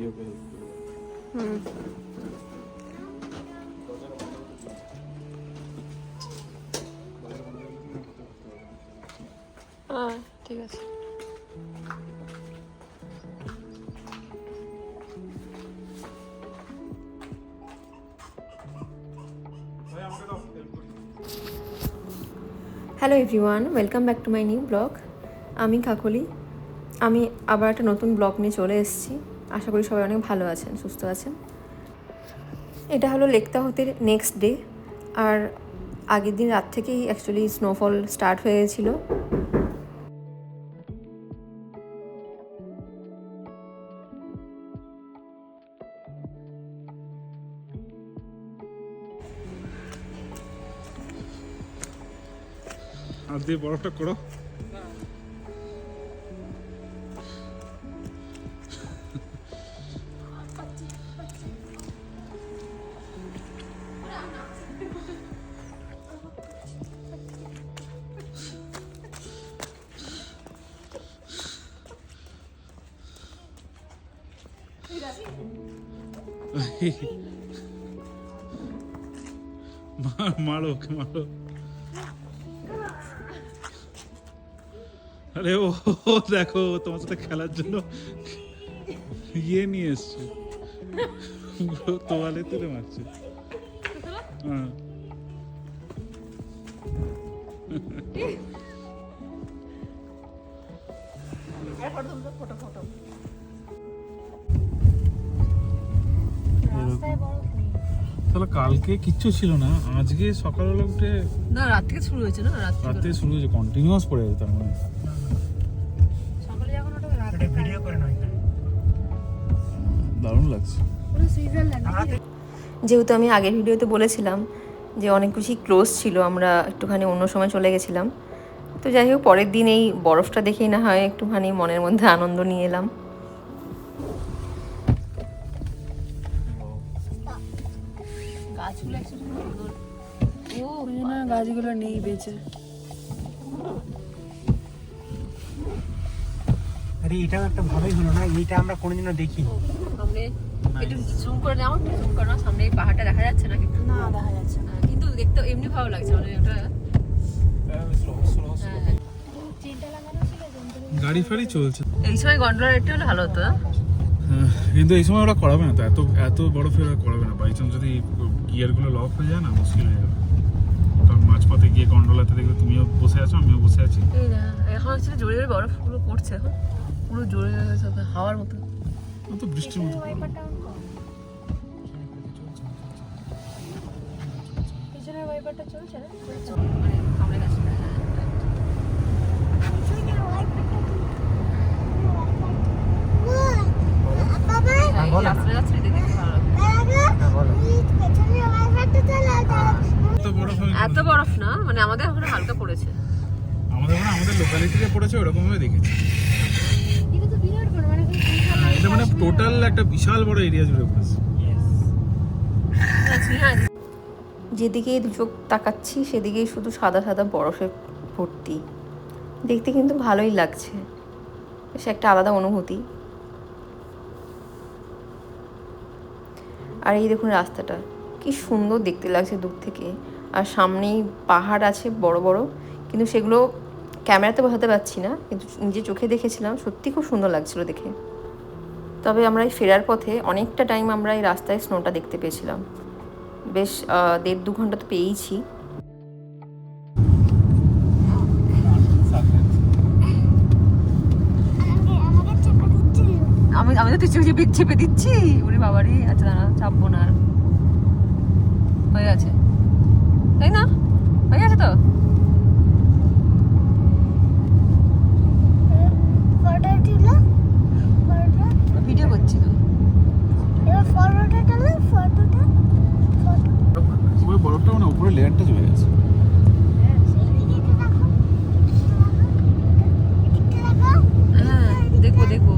হুম হ্যাঁ ঠিক আছে। Hello everyone welcome back to my new blog আমি কাকলি। আমি আবার একটা নতুন ব্লগ নিয়ে চলে এসেছি। আশা করি সবাই অনেক ভালো আছেন, সুস্থ আছেন। এটা হলো লেকতাহতের নেক্সট ডে আর আগের দিন রাত থেকেই অ্যাকচুয়ালি স্নোফল স্টার্ট হয়ে গেছিল হাত দিয়ে বরফটা করো। মারো ওকে, মারো। আরে ও দেখো তোমার সাথে খেলার জন্য ইয়ে নিয়ে এসছে। তোয়ালে তুলে মারছে। হ্যাঁ। তাহলে কালকে কিচ্ছু ছিল না আজকে সকালবেলা উঠে না রাত থেকে শুরু হয়েছে না? রাত রাত থেকে শুরু হয়েছে কন্টিনিউয়াস পড়ে যেত তার মানে। সকালে যখন ওটা রাত ভিডিও করে নয় দারুণ লাগছে। যেহেতু আমি আগের ভিডিওতে বলেছিলাম যে অনেক বেশি ক্লোজ ছিল আমরা একটুখানি অন্য সময় চলে গেছিলাম। তো যাই হোক পরের দিন এই বরফটা দেখেই না হয় একটুখানি মনের মধ্যে আনন্দ নিয়ে এলাম। গাছগুলো নেই বেঁচে। আরে এটাও একটা ভালোই হলো না? এইটা আমরা কোনোদিনও দেখিনি। সামনে একটু জুম করে নাও একটু জুম করে নাও সামনে এই পাহাড়টা দেখা যাচ্ছে না কিন্তু না দেখা যাচ্ছে না। কিন্তু দেখতে এমনি ভালো লাগছে মানে ওটা হ্যাঁ, হ্যাঁ। গাড়ি ফাড়ি চলছে। এই সময় গন্ডোলা রেটটা হলে ভালো হতো। হ্যাঁ, কিন্তু এই সময় ওরা করাবে না তো এত এত বড় ফের করাবে না। বাই চান্স যদি গিয়ারগুলো লক হয়ে যায় না মুশকিল হয়ে যাবে। গিয়ে গন্ডোলাতে দেখবে তুমিও বসে আছো আমিও বসে আছি। এই না এখন হচ্ছে জোরে জোরে বরফ পুরো পড়ছে এখন। পুরো জোরে জোরে সব হাওয়ার মতো। তো বৃষ্টির মতো পড়বে। মানে কামড়ে গেছে হ্যাঁ, দেখে ভালো। হ্যাঁ, বলো এত বড় হবে এত বরফ না মানে আমাদের ওখানে হালকা পড়েছে। আমাদের মানে আমাদের লোকালিটিতে পড়েছে ওরকম ভাবে দেখেছি হ্যাঁ, এটা মানে টোটাল একটা বিশাল বড় এরিয়া জুড়ে পড়েছে। হ্যাঁ যেদিকেই চোখ তাকাচ্ছি সেদিকেই শুধু সাদা সাদা বরফে ভর্তি। দেখতে কিন্তু ভালোই লাগছে। বেশ একটা আলাদা অনুভূতি। আর এই দেখুন রাস্তাটা কি সুন্দর দেখতে লাগছে দূর থেকে। আর সামনেই পাহাড় আছে বড় বড়। কিন্তু সেগুলো ক্যামেরাতে বোঝাতে পারছি না। কিন্তু নিজে চোখে দেখেছিলাম, সত্যি খুব সুন্দর লাগছিল দেখে। তবে আমরা এই ফেরার পথে অনেকটা টাইম আমরা এই রাস্তায় স্নোটা দেখতে পেয়েছিলাম। বেশ দেড় দু ঘণ্টা তো পেয়েইছি। আমি আমি তো তুই চেপে দিচ্ছি? ওরে বাবারে আচ্ছা দাঁড়া, চাপবো না আর। হয়ে গেছে। তাই না? হয়ে গেছে তো? ভিডিও করছি তো বরফটা মানে উপরে লেয়ারটা চলে গেছে। হ্যাঁ দেখব দেখব।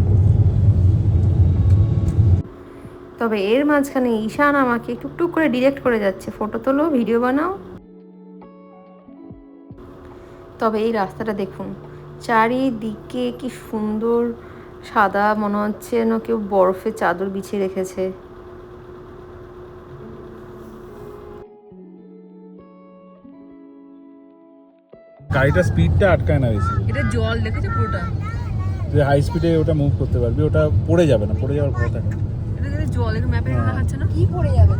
তবে এর মাঝখানে ঈশান আমাকে টুকটুক করে ডিরেক্ট করে যাচ্ছে। ফটো তোলো ভিডিও বানাও। তবে এই রাস্তাটা দেখুন। চারিদিকে কি সুন্দর সাদা মনে হচ্ছে যেন কেউ বরফের চাদর বিছিয়ে রেখেছে। গাড়িটা স্পিডটা আটকায় না বেশি। এটা জল দেখেছ পুরোটা? যে হাই স্পিডে ওটা মুভ করতে পারবি ওটা পড়ে যাবে না পড়ে যাওয়ার ভয় থাকে এটা দেখে জল এর ম্যাপে হ্যাঁ। দেখাচ্ছে না? কি পড়ে যাবে?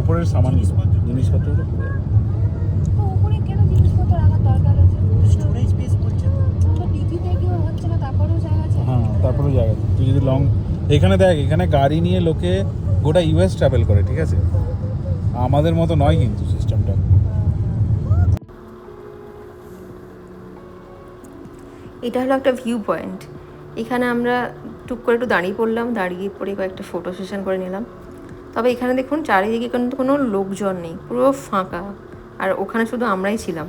ওপরের সামান জিনিসপত্রগুলো পড়ে যাবে তো উপরে কেন জিনিসপত্র রাখার দরকার আছে স্টোরেজ স্পেস বলছে তো। তো ডিকিতে কেউ হচ্ছে না তারপরেও জায়গা হ্যাঁ জায়গা তুই যদি লং এখানে দেখ, এখানে গাড়ি নিয়ে লোকে গোটা ইউএস ট্রাভেল করে, ঠিক আছে? আমাদের মতো নয় কিন্তু সিস্টেমটা এটা হলো একটা ভিউ পয়েন্ট এখানে আমরা টুক করে একটু দাঁড়িয়ে পড়লাম, দাঁড়িয়ে পড়ে কয়েকটা ফটো সেশন করে নিলাম। তবে এখানে দেখুন, চারিদিকে কিন্তু কোনো লোকজন নেই, পুরো ফাঁকা। আর ওখানে শুধু আমরাই ছিলাম।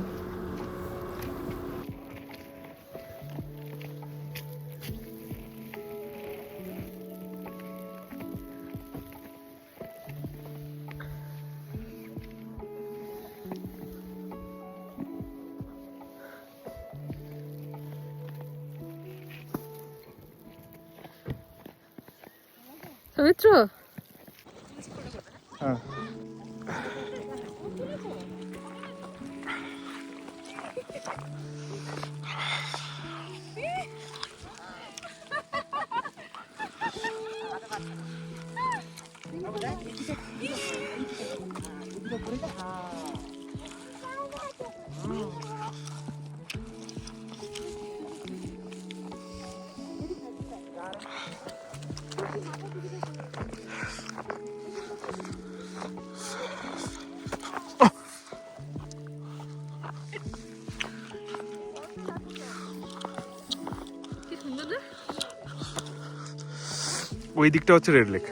왜 쳐? 어. 이거 모르겠다. ওই দিকটা হচ্ছে রেড লেক।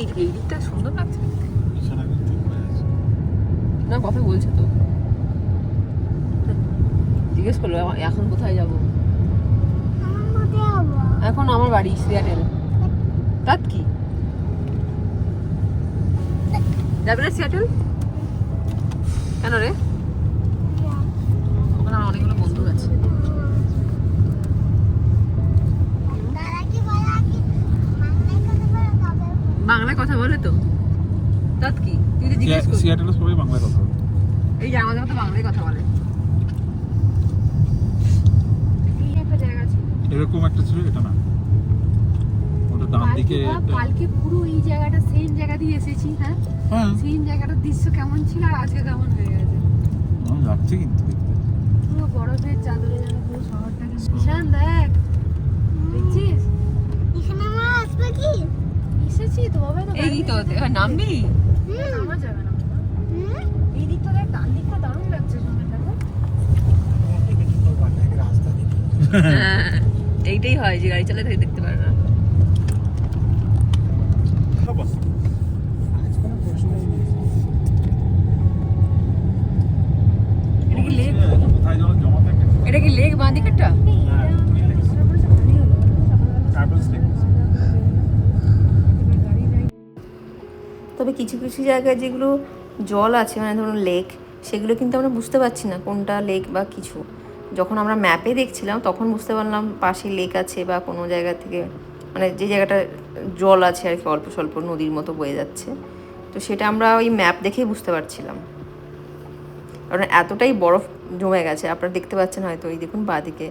এই এই দিকটা সুন্দর লাগছে। না কথা বলছে তো? জিজ্ঞেস করল এখন কোথায় যাব? এখন আমার বাড়ি সিয়াটেল তাত কি? যাবে না সিয়াটেল কেন রে ওখানে আমার অনেকগুলো বন্ধু আছে বাংলায় কথা বলে তো। তাত কি? তুই তো জিজ্ঞেস কর। সিয়াটেলে সবাই বাংলায় কথা বলে। এই যে আমাদের মতো বাংলায় কথা বলে। এরকম একটা ছিল এটা না। ওটা ডান দিকে কালকে পুরো এই জায়গাটা সেম জায়গা দিয়ে এসেছি হ্যাঁ? হ্যাঁ। সেম জায়গাটার দৃশ্য কেমন ছিল আর আজকে কেমন হয়ে গেছে? লাগছে কিন্তু পুরো বরফের চাদরে যেন পুরো শহরটাকে ঈশান দেখ দেখছিস এসেছি তো হবে তো এই তো এবার নামবি নামা যাবে না এই দিকটা দেখ ডান দিকটা দারুণ লাগছে সময়টাকে রাস্তা দেখি। হ্যাঁ, এইটাই হয় যে গাড়ি চালাতে দেখতে পারে না। এটা কি লেক? কোথায় জল এটা কি লেক বাঁ দিকেরটা? হ্যাঁ তবে কিছু কিছু জায়গায় যেগুলো জল আছে মানে ধরুন লেক সেগুলো কিন্তু আমরা বুঝতে পারছি না কোনটা লেক বা কিছু। যখন আমরা ম্যাপে দেখছিলাম, তখন বুঝতে পারলাম পাশে লেক আছে বা কোনো জায়গা থেকে মানে যে জায়গাটা জল আছে আর কি, অল্প স্বল্প নদীর মতো বয়ে যাচ্ছে। তো সেটা আমরা ওই ম্যাপ দেখেই বুঝতে পারছিলাম। কারণ এতটাই বরফ জমে গেছে, আপনারা দেখতে পাচ্ছেন হয়তো ওই দেখুন বাঁদিকে।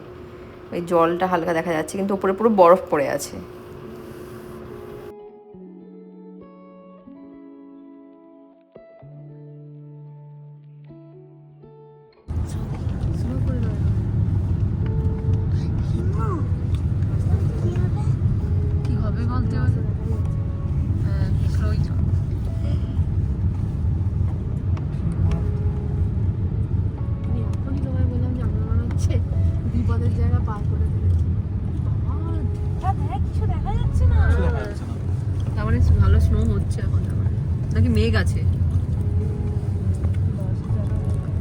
ওই জলটা হালকা দেখা যাচ্ছে, কিন্তু ওপরে পুরো বরফ পড়ে আছে। জায়গা পার করে ফেলেছি। দেখ, কিছু দেখা যাচ্ছে না। তার মানে ভালো স্নো হচ্ছে এখন তার। নাকি মেঘ আছে?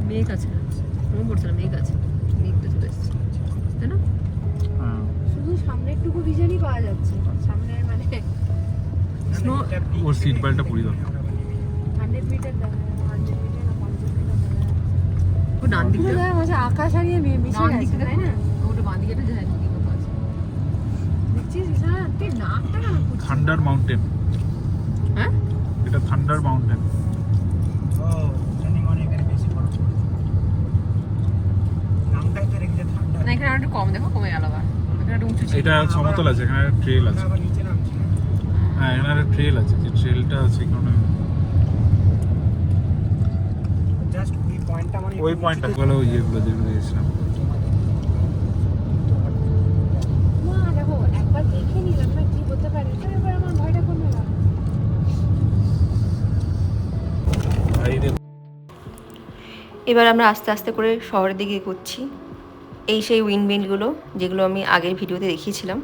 মেঘ আছে না? স্নো পড়ছে না মেঘ আছে। মেঘটা চলে এসেছে। তাই না? হ্যাঁ। শুধু সামনের টুকু ভিজনই পাওয়া যাচ্ছে। সামনের মানে স্নো ওর সিট বেল্টটা পরিয়ে দাও। হান্ড্রেড মিটার দেখা হান্ড্রেড মিটার না পঞ্চাশ আকাশ হারিয়ে মিশে গেছে তাই না? থান্ডার মাউন্টেন হ্যাঁ? এটা থান্ডার মাউন্টেন মনে এখানে না এখানে একটু কম দেখো কমে গেল আবার। এখানে একটু উঁচু ছিল। এটা সমতল আছে এখানে ট্রেল আছে। আবার নিচে নামছি। হ্যাঁ এখানে একটা ট্রেল আছে যে ট্রেলটা আছে জাস্ট ওই পয়েন্টটা মানে ওই পয়েন্টটা ইয়েগুলো যেগুলো দিয়েছিলাম মা দেখো একবার দেখে নিলাম না কি হতে পারে তো এবার আমার ভয়টা কমে গেল আর এই দেখো এবার আমরা আস্তে আস্তে করে শহরের দিকে এগোচ্ছি। এই সেই উইন্ডমিলগুলো যেগুলো আমি আগের ভিডিওতে দেখিয়েছিলাম।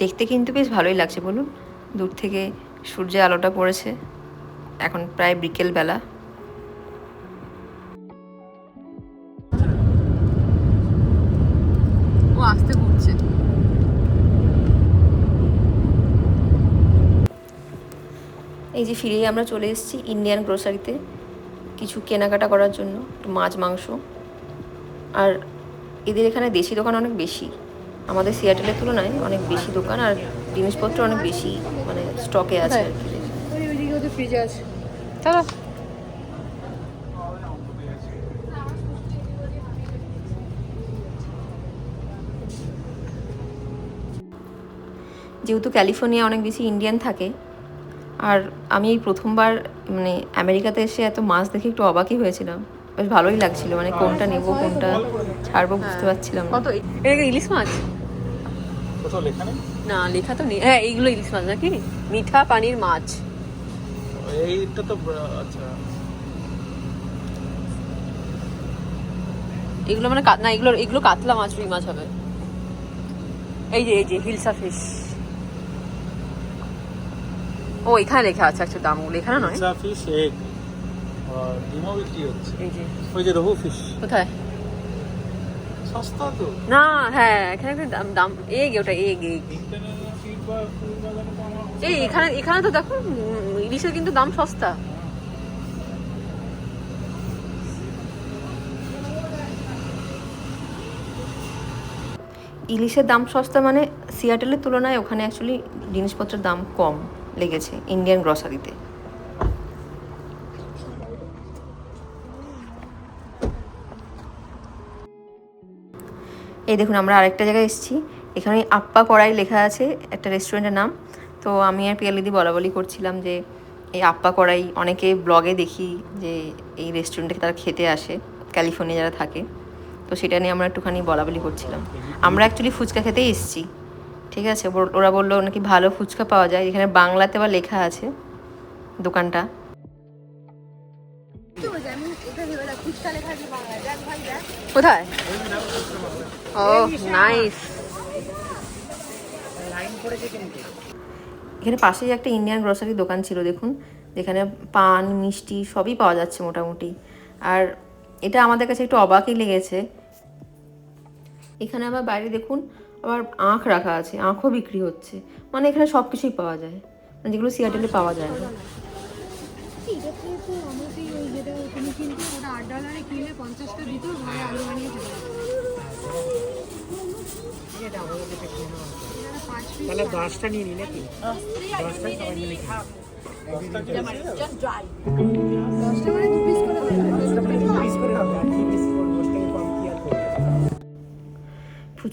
দেখতে কিন্তু বেশ ভালোই লাগছে বলুন। দূর থেকে সূর্যের আলোটা পড়েছে। এখন প্রায় বিকেল বেলা। ও আসতে ঘুরছে। এই যে ফিরেই আমরা চলে এসেছি ইন্ডিয়ান গ্রোসারিতে কিছু কেনাকাটা করার জন্য একটু মাছ মাংস। আর এদের এখানে দেশি দোকান অনেক বেশি। আমাদের সিয়াটেলের তুলনায় অনেক বেশি দোকান আর জিনিসপত্র অনেক বেশি মানে স্টকে আছে আর কি। ফ্রিজে আছে চলো। যেহেতু ক্যালিফোর্নিয়া অনেক বেশি ইন্ডিয়ান থাকে আর আমি এই প্রথমবার মানে আমেরিকাতে এসে এত মাছ দেখে একটু অবাকই হয়েছিলাম। বেশ ভালোই লাগছিল মানে কোনটা নেব কোনটা ছাড়বো বুঝতে পারছিলাম না। কত? এটা ইলিশ মাছ? কোথাও লেখা নেই? না লেখা তো নেই। হ্যাঁ এইগুলো ইলিশ মাছ নাকি? মিঠা পানির মাছ। এইটা তো আচ্ছা। এগুলো মানে না এগুলো এগুলো কাতলা মাছ রুই মাছ হবে। এই যে এই যে হিলসা ফিশ। ও এখানে লেখা আছে একটু দামগুলো এখানে নয়? ফিশ এগ আর ডিমও বিক্রি হচ্ছে। এই যে। ওই যে রহু ফিশ কোথায়? সস্তা তো। না হ্যাঁ এখানে একটা দাম দাম এগ ওটা এগ এগ এই এখানে এখানে তো দেখো ইলিশের কিন্তু দাম সস্তা। ইলিশের দাম সস্তা মানে সিয়াটেলের তুলনায় ওখানে অ্যাকচুয়ালি জিনিসপত্রের দাম কম। লেগেছে ইন্ডিয়ান গ্রসারিতে। এই দেখুন, আমরা আরেকটা জায়গায় এসেছি। এখানে আপ্পা কড়াই লেখা আছে, একটা রেস্টুরেন্টের নাম। তো আমি আর পিয়ালিদি বলা বলি করছিলাম যে, এই আপ্পা কড়াই অনেকে ব্লগে দেখি যে, এই রেস্টুরেন্টে তারা খেতে আসে ক্যালিফোর্নিয়া যারা থাকে। তো সেটা নিয়ে আমরা একটুখানি বলা বলি করছিলাম। আমরা অ্যাকচুয়ালি ফুচকা খেতেই এসেছি। ঠিক আছে ওরা বলল নাকি ভালো ফুচকা পাওয়া যায়, এখানে বাংলাতে বা লেখা আছে দোকানটা। কোথায়? ও এখানে পাশেই একটা ইন্ডিয়ান গ্রসারি দোকান ছিল, দেখুন, যেখানে পান, মিষ্টি সবই পাওয়া যাচ্ছে মোটামুটি। আর এটা আমাদের কাছে একটু অবাকই লেগেছে। এখানে আবার বাইরে দেখুন আবার আঁখ রাখা আছে আঁখও বিক্রি হচ্ছে। মানে এখানে সব কিছুই পাওয়া যায়। মানে যেগুলো সিয়াটেলে পাওয়া যায়। না তাহলে দশটা নিয়ে নিলে কি? দশটাই সবাই মিলে খাব দশটা মানে দু পিস করে দেবে পিস করে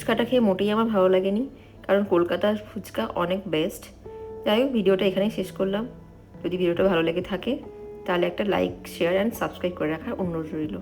ফুচকাটা খেয়ে মোটেই আমার ভালো লাগেনি, কারণ কলকাতার ফুচকা অনেক বেস্ট যাই হোক, ভিডিওটা এখানেই শেষ করলাম। যদি ভিডিওটা ভালো লেগে থাকে, তাহলে একটা লাইক শেয়ার অ্যান্ড সাবস্ক্রাইব করে রাখার অনুরোধ রইল।